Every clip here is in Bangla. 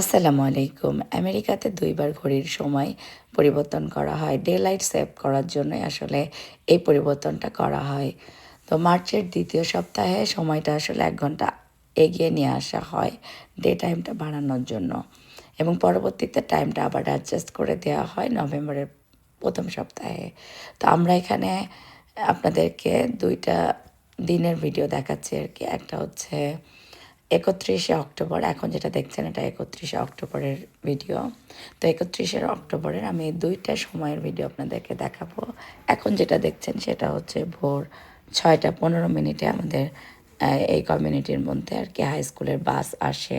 আসসালামু আলাইকুম। আমেরিকাতে দুইবার ঘড়ির সময় পরিবর্তন করা হয়। ডে লাইট সেভ করার জন্যই আসলে এই পরিবর্তনটা করা হয়। তো মার্চের দ্বিতীয় সপ্তাহে সময়টা আসলে এক ঘণ্টা এগিয়ে নিয়ে আসা হয় ডে টাইমটা বাড়ানোর জন্য। এবং পরবর্তীতে টাইমটা আবার অ্যাডজাস্ট করে দেওয়া হয় নভেম্বরের প্রথম সপ্তাহে। তো আমরা এখানে আপনাদেরকে দুইটা দিনের ভিডিও দেখাচ্ছি আর কি। একটা হচ্ছে একত্রিশে অক্টোবর, এখন যেটা দেখছেন এটা একত্রিশে অক্টোবরের ভিডিও তো একত্রিশে অক্টোবরের আমি দুইটা সময়ের ভিডিও আপনাদেরকে দেখাবো। এখন যেটা দেখছেন সেটা হচ্ছে ভোর ছয়টা পনেরো মিনিটে আমাদের এই কমিউনিটির মধ্যে আর কি হাই স্কুলের বাস আসে।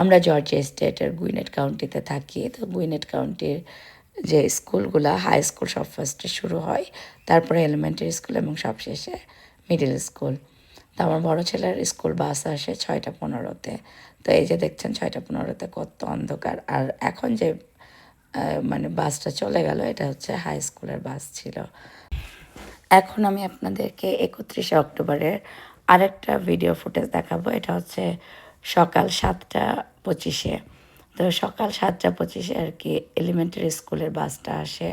আমরা জর্জিয়া স্টেটের গুইনেট কাউন্টিতে থাকি। তো গুইনেট কাউন্টির যে স্কুলগুলা হাই স্কুল সব ফার্স্টে শুরু হয়। তারপরে এলিমেন্টারি স্কুল এবং সবশেষে মিডিল স্কুল তো আমার বড় ছেলের স্কুল বাস আসে ছয়টা পনেরোতে। তো এই যে দেখছেন ছয়টা পনেরোতে কত অন্ধকার। আর এখন যে মানে বাসটা চলে গেল, এটা হচ্ছে হাই স্কুলের বাস ছিল। এখন আমি আপনাদেরকে একত্রিশে অক্টোবরের আরেকটা ভিডিও ফুটেজ দেখাবো। এটা হচ্ছে সকাল সাতটা পঁচিশে। তো সকাল সাতটা পঁচিশে আর কি এলিমেন্টারি স্কুলের বাসটা আসে।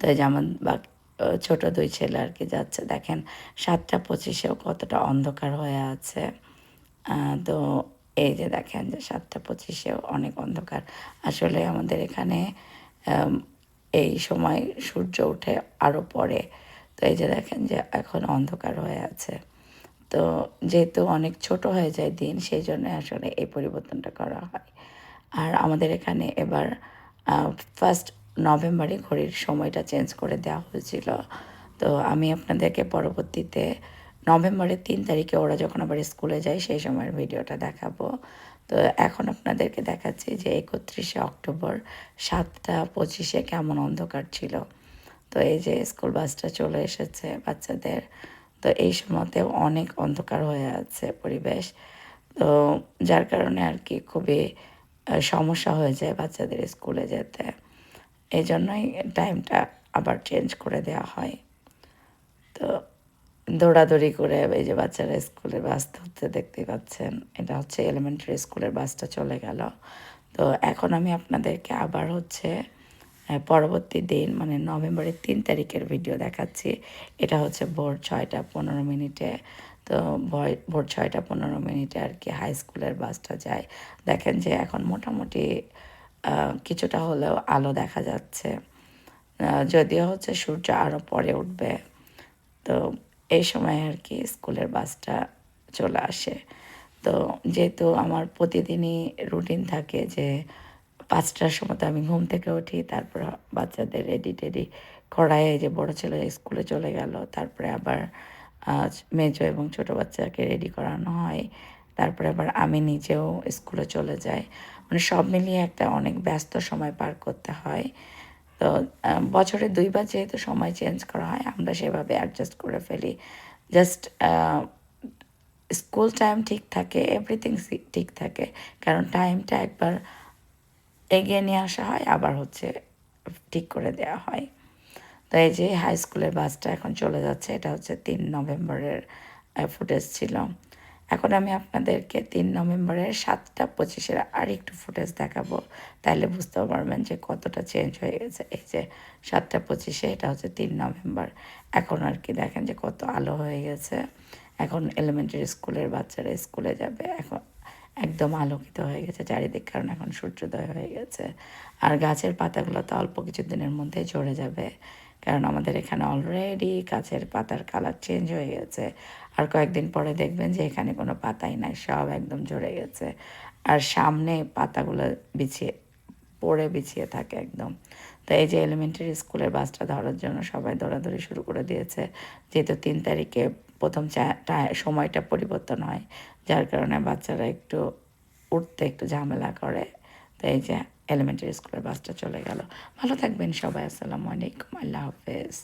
তো যেমন বা ছোট দুই ছেলে আর কি যাচ্ছে। দেখেন, সাতটা পঁচিশেও কতটা অন্ধকার হয়ে আছে। তো এই যে দেখেন যে সাতটা পঁচিশেও অনেক অন্ধকার। আসলে আমাদের এখানে এই সময় সূর্য উঠে আরও পরে তো এই যে দেখেন যে এখন অন্ধকার হয়ে আছে। তো যেহেতু অনেক ছোট হয়ে যায় দিন, সেই জন্য আসলে এই পরিবর্তনটা করা হয়। আর আমাদের এখানে এবার ফার্স্ট নভেম্বরে ঘড়ির সময়টা চেঞ্জ করে দেওয়া হয়েছিল। তো আমি আপনাদেরকে পরবর্তীতে নভেম্বরের তিন তারিখে ওরা যখন আবার স্কুলে যায়, সেই সময়ের ভিডিওটা দেখাবো। তো এখন আপনাদেরকে দেখাচ্ছি যে একত্রিশে অক্টোবর সাতটা পঁচিশে কেমন অন্ধকার ছিল। তো এই যে স্কুল বাসটা চলে এসেছে বাচ্চাদের। তো এই সময়তে অনেক অন্ধকার হয়ে আছে পরিবেশ। তো যার কারণে আর কি খুবই সমস্যা হয়ে যায় বাচ্চাদের স্কুলে যেতে। এই জন্যই টাইমটা আবার চেঞ্জ করে দেওয়া হয়। তো দৌড়াদৌড়ি করে এই যে বাচ্চারা স্কুলের বাস ধরতে দেখতেই পাচ্ছেন, এটা হচ্ছে এলিমেন্টারি স্কুলের বাসটা চলে গেল। তো এখন আমি আপনাদেরকে আবার হচ্ছে পরবর্তী দিন মানে নভেম্বরের তিন তারিখের ভিডিও দেখাচ্ছি। এটা হচ্ছে ভোর ছয়টা পনেরো মিনিটে। তো ভোর ছয়টা পনেরো মিনিটে আর কি হাই স্কুলের বাসটা যায়। দেখেন যে এখন মোটামুটি কিছুটা হলেও আলো দেখা যাচ্ছে। যদিও হচ্ছে সূর্য আরও পরে উঠবে, তো এই সময় আর কি স্কুলের বাসটা চলে আসে। তো যেহেতু আমার প্রতিদিনই রুটিন থাকে যে পাঁচটার সময় তো আমি ঘুম থেকে উঠি, তারপর বাচ্চাদের রেডি টেডি করায় যে বড় ছেলে স্কুলে চলে গেল, তারপরে আবার মেজো এবং ছোট বাচ্চাকে রেডি করানো হয়। তারপরে আবার আমি নিজেও স্কুলে চলে যাই। মানে সব মিলিয়ে একটা অনেক ব্যস্ত সময় পার করতে হয়। তো বছরে দুইবার যেহেতু সময় চেঞ্জ করা হয়, আমরা সেভাবে অ্যাডজাস্ট করে ফেলি। জাস্ট স্কুল টাইম ঠিক থাকে এভরিথিং ঠিক থাকে। কারণ টাইমটা একবার এগিয়ে নিয়ে আসা হয়, আবার হচ্ছে ঠিক করে দেওয়া হয়। তো এই যে হাই স্কুলের বাসটা এখন চলে যাচ্ছে, এটা হচ্ছে তিন নভেম্বরের ফুটেজ ছিল। এখন আমি আপনাদেরকে তিন নভেম্বরের সাতটা পঁচিশের আর একটু ফুটেজ দেখাবো। তাহলে বুঝতে পারবেন যে কতটা চেঞ্জ হয়ে গেছে। এই যে সাতটা পঁচিশে, এটা হচ্ছে তিন নভেম্বর। এখন আর কি দেখেন যে কত আলো হয়ে গেছে। এখন এলিমেন্টারি স্কুলের বাচ্চারা স্কুলে যাবে। এখন একদম আলোকিত হয়ে গেছে চারিদিক, কারণ এখন সূর্যোদয় হয়ে গেছে। আর গাছের পাতাগুলো তো অল্প কিছু দিনের মধ্যে ঝরে যাবে। কারণ আমাদের এখানে অলরেডি গাছের পাতার কালার চেঞ্জ হয়ে গেছে। আর কয়েকদিন পরে দেখবেন যে এখানে কোনো পাতাই নাই, সব একদম ঝরে গেছে। আর সামনে পাতাগুলো বিছিয়ে, পড়ে বিছিয়ে থাকে একদম। তো এই যে এলিমেন্টারি স্কুলের বাসটা ধরার জন্য সবাই দৌড়াদৌড়ি শুরু করে দিয়েছে। যেহেতু তিন তারিখে প্রথম সময়টা পরিবর্তন হয়, যার কারণে বাচ্চারা একটু উঠতে একটু ঝামেলা করে। তো এই যে এলিমেন্টারি স্কুলের বাসটা চলে গেল। ভালো থাকবেন সবাই, আসসালামু আলাইকুম, আল্লাহ হাফেজ।